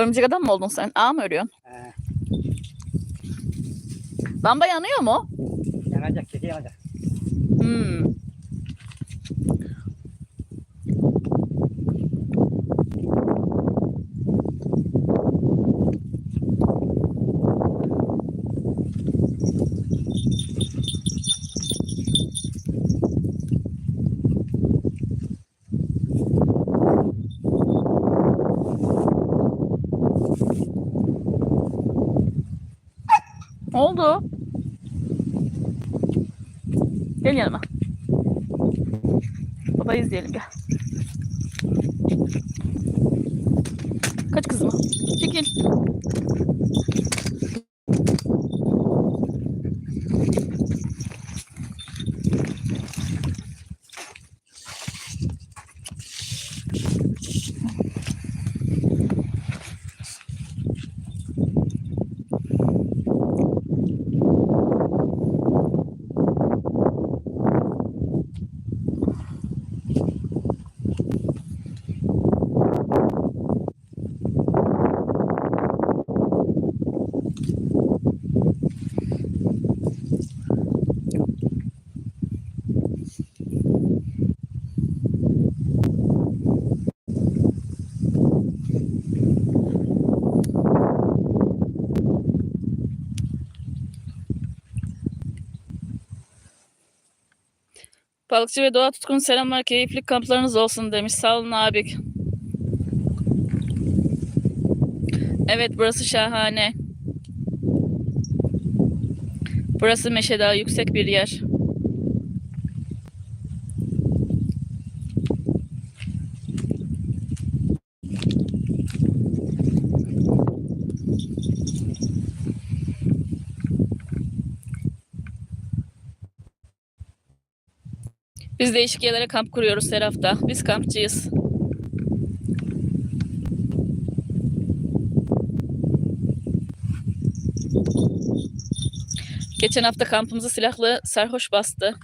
Örümcek adam mı oldun sen? Aa mı örüyorsun? He, Lamba yanıyor mu? yanacak, keki yanacak. Hmm. Ne oldu? Gel yanıma. Baba izleyelim gel. Kaç kızım? Çekil. Balıkçı ve doğa tutkunu selamlar. Keyifli kamplarınız olsun demiş. Sağ olun abi. Evet burası şahane. Burası Meşe Dağı yüksek bir yer. Biz değişik yerlere kamp kuruyoruz her hafta. Biz kampçıyız. Geçen hafta kampımızı silahlı sarhoş bastı.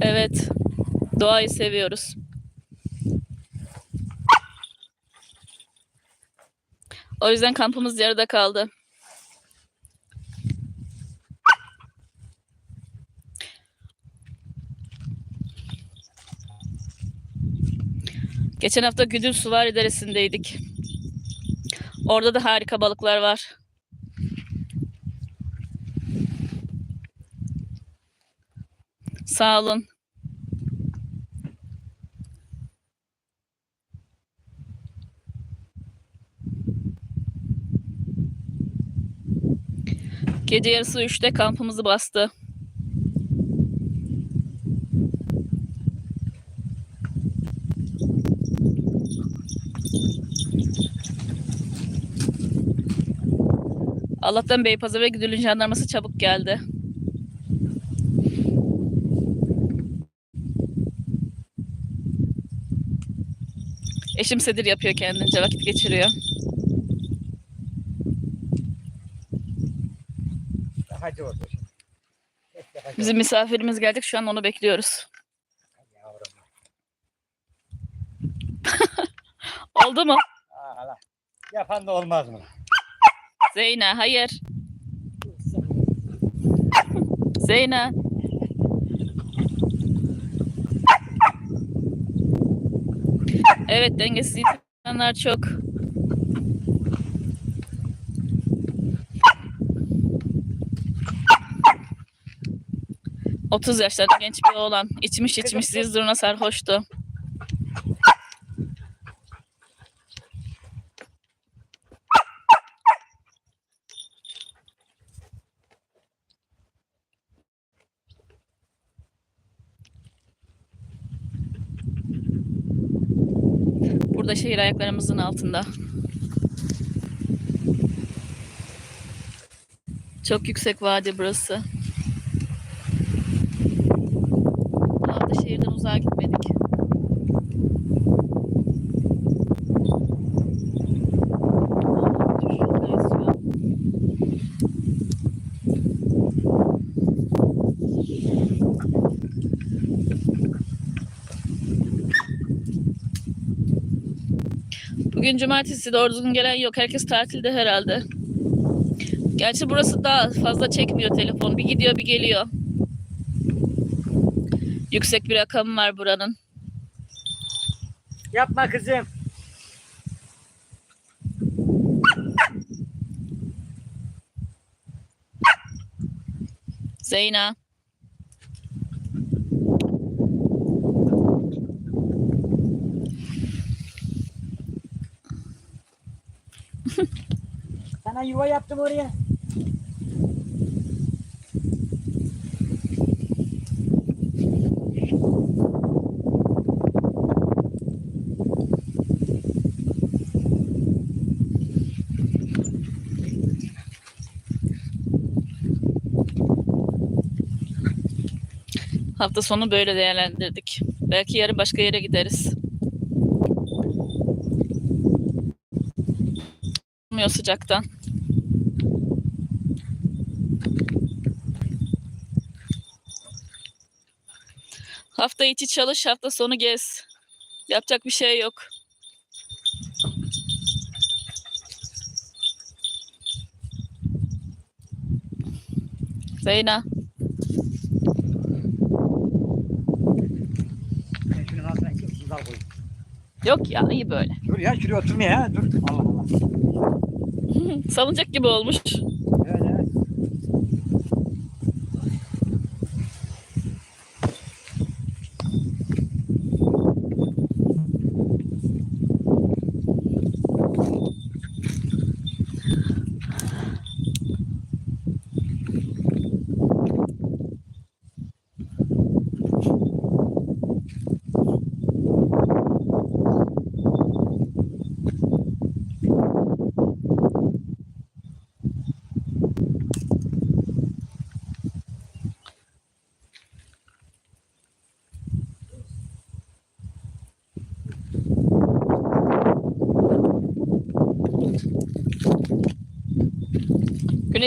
Evet. Doğayı seviyoruz. O yüzden kampımız yarıda kaldı. Geçen hafta Güdül Suvari Deresi'ndeydik. Orada da harika balıklar var. Sağ olun. Gece yarısı 3'te kampımızı bastı. Allah'tan Beypazarı ve Güdül'ün jandarması çabuk geldi. Eşim sedir yapıyor kendince vakit geçiriyor. Bizim misafirimiz gelecek şu an onu bekliyoruz. Oldu mu? Allah. Yapan da olmaz mı? Zeyna hayır. Zeyna. Evet dengesiz insanlar çok. Otuz yaşlarda genç bir oğlan. içmiş içmiş ziz duruna sarhoştu. Burada şehir ayaklarımızın altında. Çok yüksek vadi burası. Cumartesi doğru düzgün gelen yok. Herkes tatilde herhalde. Gerçi burası daha fazla çekmiyor telefon. Bir gidiyor bir geliyor. Yüksek bir rakam var buranın. Yapma kızım. Zeyna. Sana yuva yaptım oraya. Hafta sonu böyle değerlendirdik. Belki yarın başka yere gideriz. Olmuyor sıcaktan. Hafta içi çalış, hafta sonu gez. Yapacak bir şey yok. Zeyna. Koyayım. Yok ya iyi böyle. Dur ya şuraya oturmaya ya dur. Allah Allah. Salıncak gibi olmuş. Evet evet.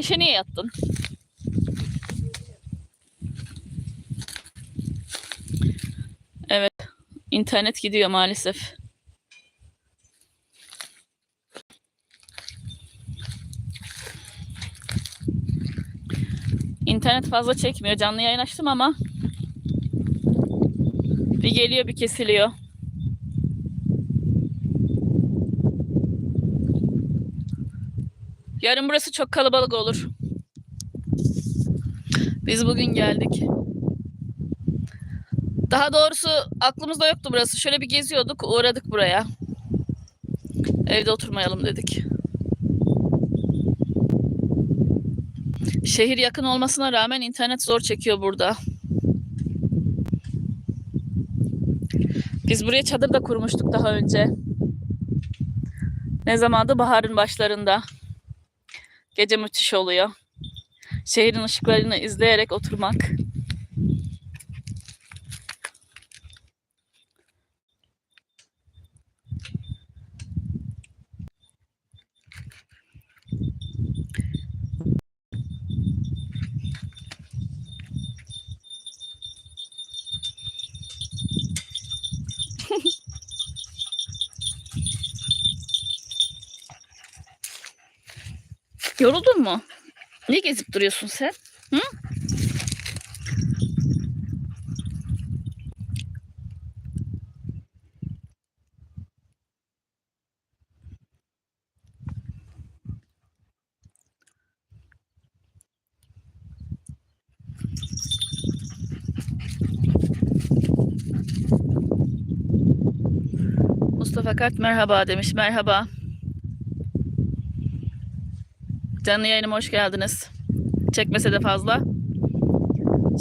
Güneşe niye yattın? Evet. internet gidiyor maalesef. İnternet fazla çekmiyor. Canlı yayın açtım ama bir geliyor bir kesiliyor. Yarın burası çok kalabalık olur. Biz bugün geldik. Daha doğrusu aklımızda yoktu burası. Şöyle bir geziyorduk, uğradık buraya. Evde oturmayalım dedik. Şehir yakın olmasına rağmen internet zor çekiyor burada. Biz buraya çadır da kurmuştuk daha önce. Ne zamandı? Baharın başlarında. Gece müthiş oluyor. Şehrin ışıklarını izleyerek oturmak. Yoruldun mu? Ne gezip duruyorsun sen? Hı? Mustafa Kart merhaba demiş. Merhaba. Canlı yayınıma hoş geldiniz. Çekmese de fazla.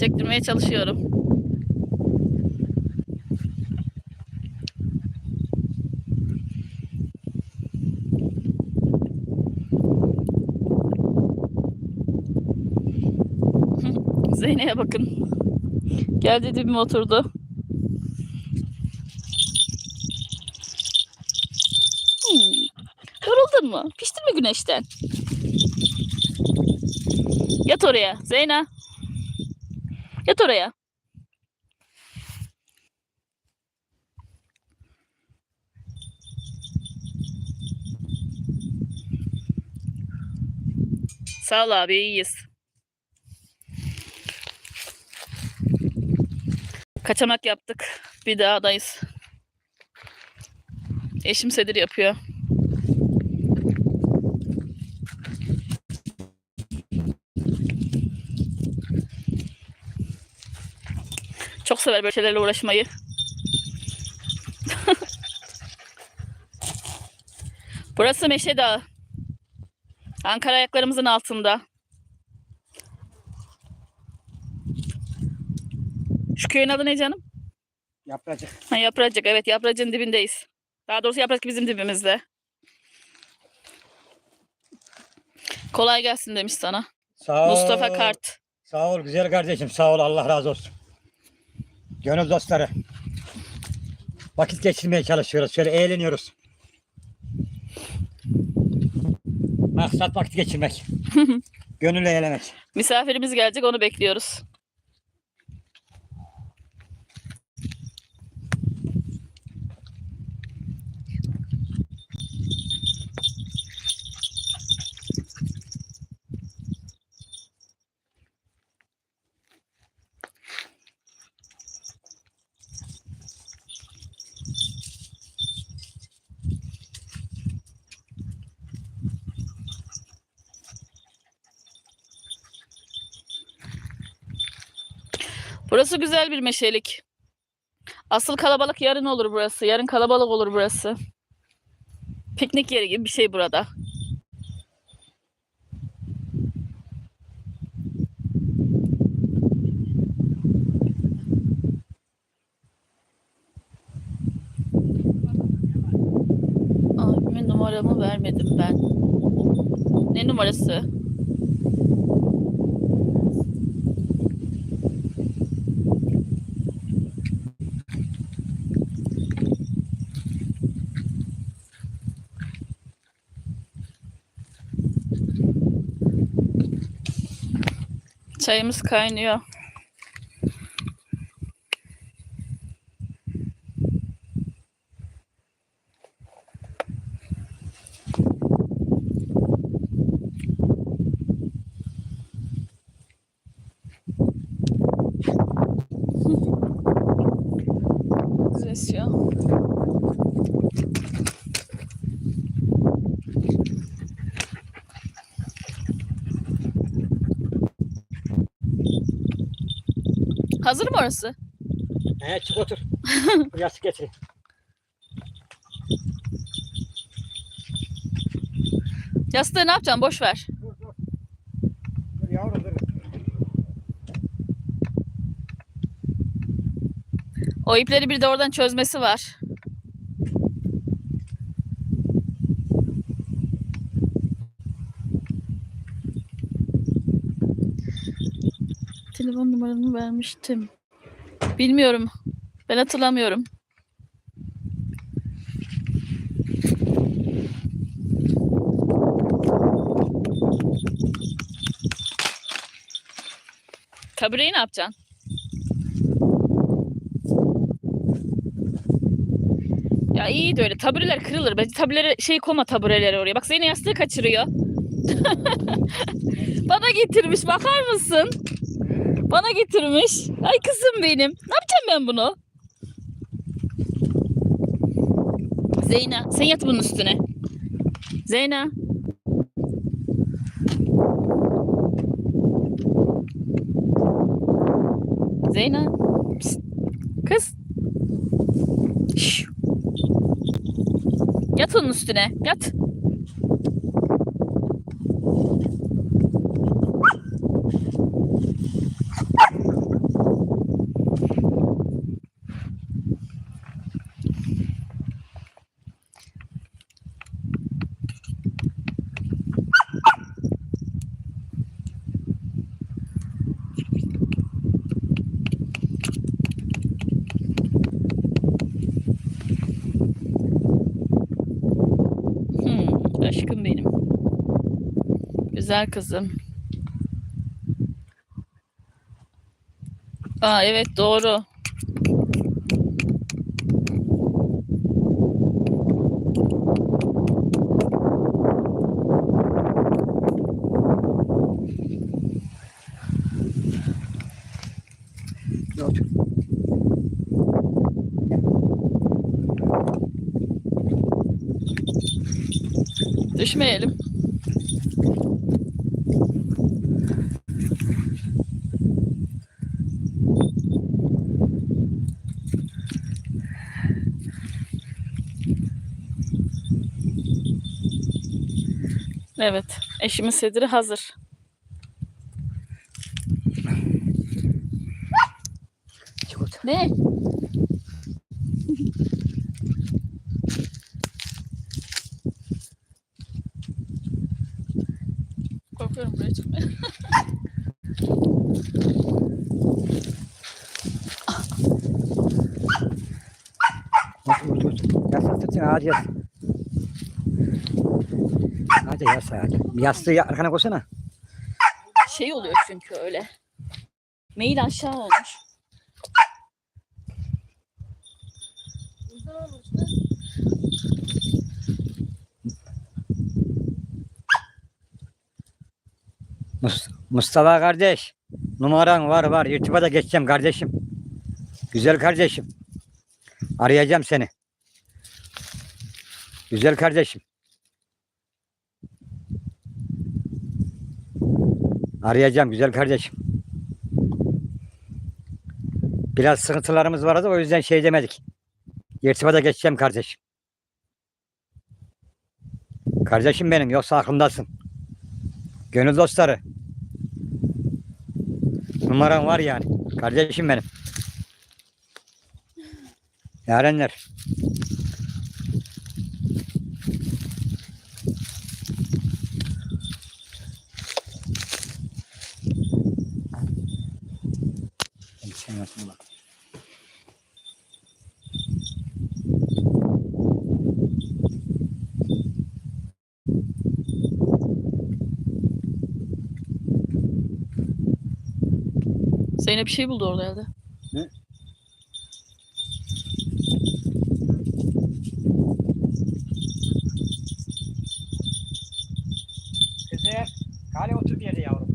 Çektirmeye çalışıyorum. Zeynep'e bakın. Geldi dibime oturdu. Hmm. Yoruldun mu? Piştin mi güneşten? Yat oraya Zeyna. Yat oraya. Sağ ol abi iyiyiz. Kaçamak yaptık. Bir daha dağdayız. Eşim sedir yapıyor. Çok sever böyle şeylerle uğraşmayı. Burası Meşe Dağı. Ankara ayaklarımızın altında. Şu köyün adı ne canım? Yapacak. Ha, Yapracık. Evet Yapracık'ın dibindeyiz. Daha doğrusu Yaprak bizim dibimizde. Kolay gelsin demiş sana. Sağ ol. Mustafa Kart. Sağ ol güzel kardeşim. Sağ ol. Allah razı olsun. Gönül dostları. Vakit geçirmeye çalışıyoruz. Şöyle eğleniyoruz. Maksat vakit geçirmek. Gönülle eğlenmek. Misafirimiz gelecek onu bekliyoruz. Burası güzel bir meşelik. Asıl kalabalık yarın olur burası. Yarın kalabalık olur burası. Piknik yeri gibi bir şey burada. Abime numaramı vermedim ben. Ne numarası? same Sky, ja. Hazır mı orası? He çık otur. Yastık getir. Yastığı ne yapacaksın? Boş ver. Dur dur. Dur yavrum dur. O ipleri bir de oradan çözmesi var. Telefon numaramı vermiştim. Bilmiyorum. Ben hatırlamıyorum. Tabureyi ne yapacaksın? Ya iyi de öyle. Tabureler kırılır. Bence taburelere şey koma tabureleri oraya. Bak Zeynep yastığı kaçırıyor. Bana getirmiş. Bakar mısın? Bana getirmiş. Ay kızım benim. Ne yapacağım ben bunu? Zeyna sen yat bunun üstüne. Zeyna. Zeyna. Psst. Kız. Şş. Yat onun üstüne. Yat. güzel kızım. Aa evet doğru. Düşmeyelim. Evet. Eşimin sediri hazır. Ne? Korkuyorum buraya çıkmaya. Dur dur. Yastık tutsun ağacı yas. Yas ağacı. Yastığı ya- arkana koysana. Şey oluyor çünkü öyle. Meyil aşağı olmuş. Mus- Mustafa kardeş. Numaran var var. YouTube'a da geçeceğim kardeşim. Güzel kardeşim. Arayacağım seni. Güzel kardeşim. Arayacağım güzel kardeşim. Biraz sıkıntılarımız vardı o yüzden şey demedik. İrtibata geçeceğim kardeşim. Kardeşim benim yoksa aklımdasın. Gönül dostları. Numaram var yani. Kardeşim benim. Yarenler. Sen yapma bak. Zeynep bir şey buldu orada herhalde. Ne? Kızım, kale otur bir yerde yavrum.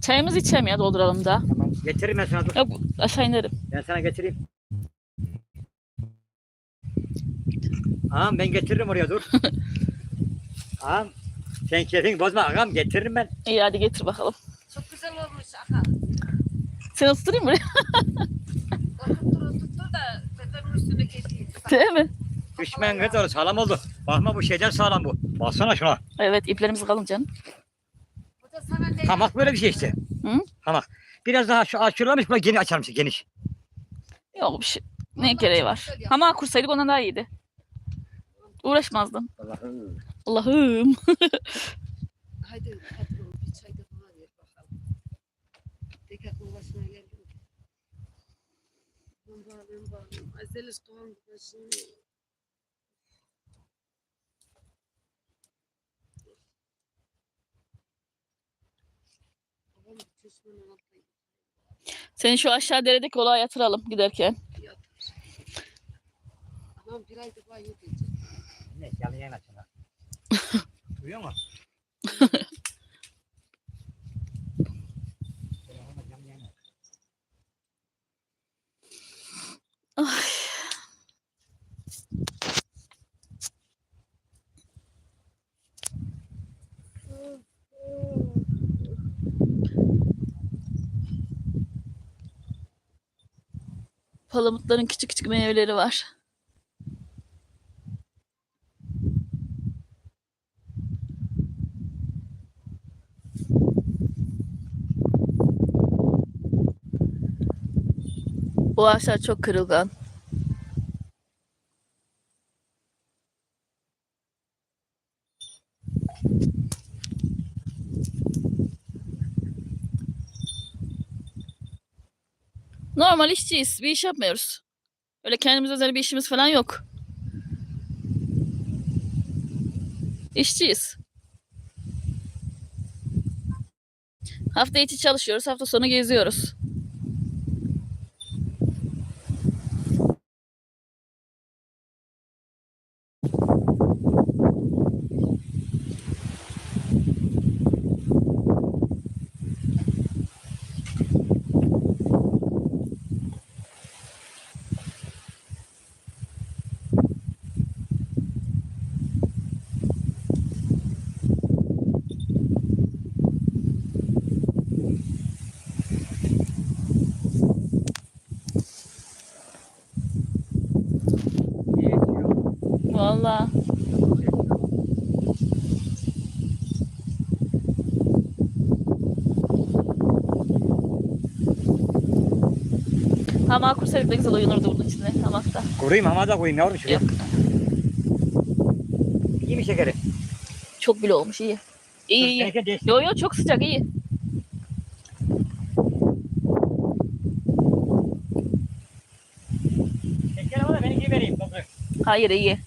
Çayımızı içelim ya dolduralım da. Tamam. Getiririm ben sana dur. Yok aşağı inerim. Ben sana getireyim. Ağam ben getiririm oraya dur. Ağam sen keyfini bozma ağam getiririm ben. İyi hadi getir bakalım. Çok güzel olmuş Aka. Seni ısıtırayım mı? Oturttur oturttur da bebeğin üstüne geçeyim. Değil mi? Düşmen kız olur sağlam oldu. Bakma bu şeyden sağlam bu. Baksana şuna. Evet iplerimiz kalın canım. Bu da sana ne? Hamak böyle bir şey işte. Hı? Hamak. Biraz daha şu açılmış böyle geniş açar mısın geniş. Yok bir şey. Ne gereği var? Ama kursaydık ondan daha iyiydi. Uğraşmazdım. Allah'ım. Allah'ım. Haydi patron bir çay da bana ver bakalım. Tekrar başına geldim. Ben bağlayayım bağlayayım. Azeliz kovan başını. Babam çeşmenin altına Seni şu aşağı deredeki olağa yatıralım giderken. Anam bir ayda banyo diyecek. Ne açın ha. Duyuyor musun? Ay. Palamutların küçük küçük meyveleri var. Bu ağaçlar çok kırılgan. Normal işçiyiz. Bir iş yapmıyoruz. Öyle kendimize özel bir işimiz falan yok. İşçiyiz. Hafta içi çalışıyoruz. Hafta sonu geziyoruz. Hama kursaydık ne güzel uyunurdu bunun içine hamakta. Kurayım ama da koyayım yavrum şuraya. Yok. İyi mi şekeri? Çok bile olmuş iyi. İyi iyi. Teneke değiştir. Yo yo çok sıcak iyi. Şeker ama da benimki vereyim. Hayır iyi.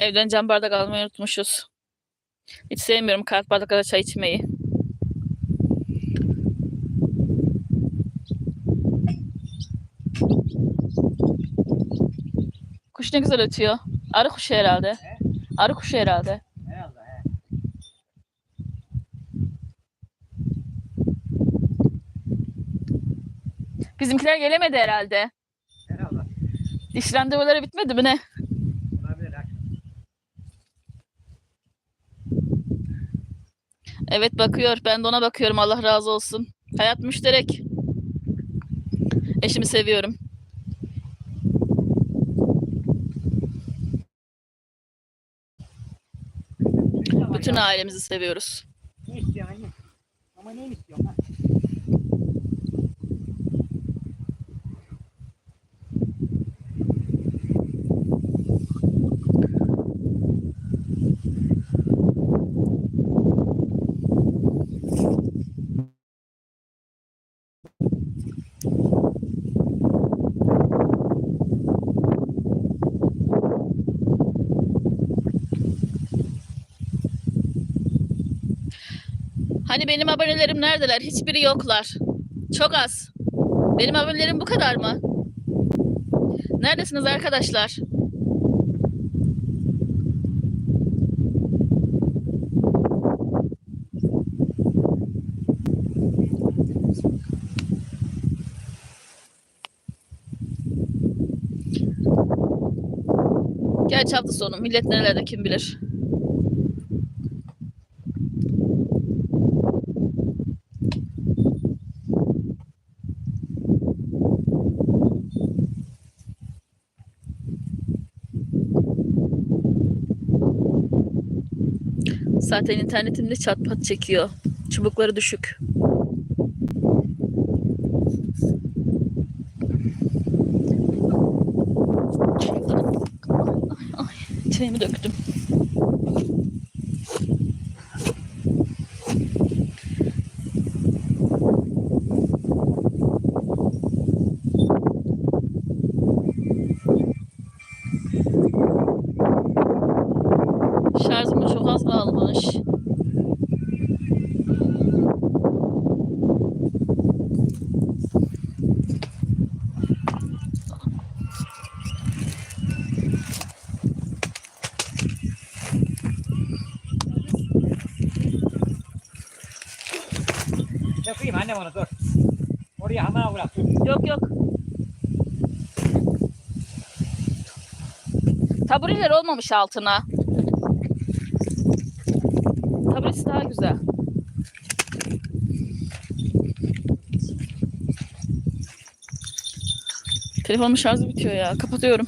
Evden cam bardak almayı unutmuşuz. Hiç sevmiyorum kart bardaklarda çay içmeyi. Kuş ne güzel ötüyor. Arı kuşu herhalde. Arı kuşu herhalde. Herhalde he. Bizimkiler gelemedi herhalde. Herhalde. Diş randevuları bitmedi mi ne? Olabilir ha. Evet bakıyor. Ben de ona bakıyorum. Allah razı olsun. Hayat müşterek. Eşimi seviyorum. Bütün ailemizi seviyoruz. Ne istiyorsun anne? Ama ne istiyorsun ha? Hani benim abonelerim neredeler? Hiçbiri yoklar. Çok az. Benim abonelerim bu kadar mı? Neredesiniz arkadaşlar? Gerçi hafta sonu millet nerelerde kim bilir. Zaten internetimde çat pat çekiyor. Çubukları düşük. Ay, çayımı döktüm. Şarjım da çok az kalmış. Yapayım annem onu dur. Oraya hamağa bırak. Yok yok. Tabureler olmamış altına. Taburesi daha güzel. Telefonun şarjı bitiyor ya. Kapatıyorum.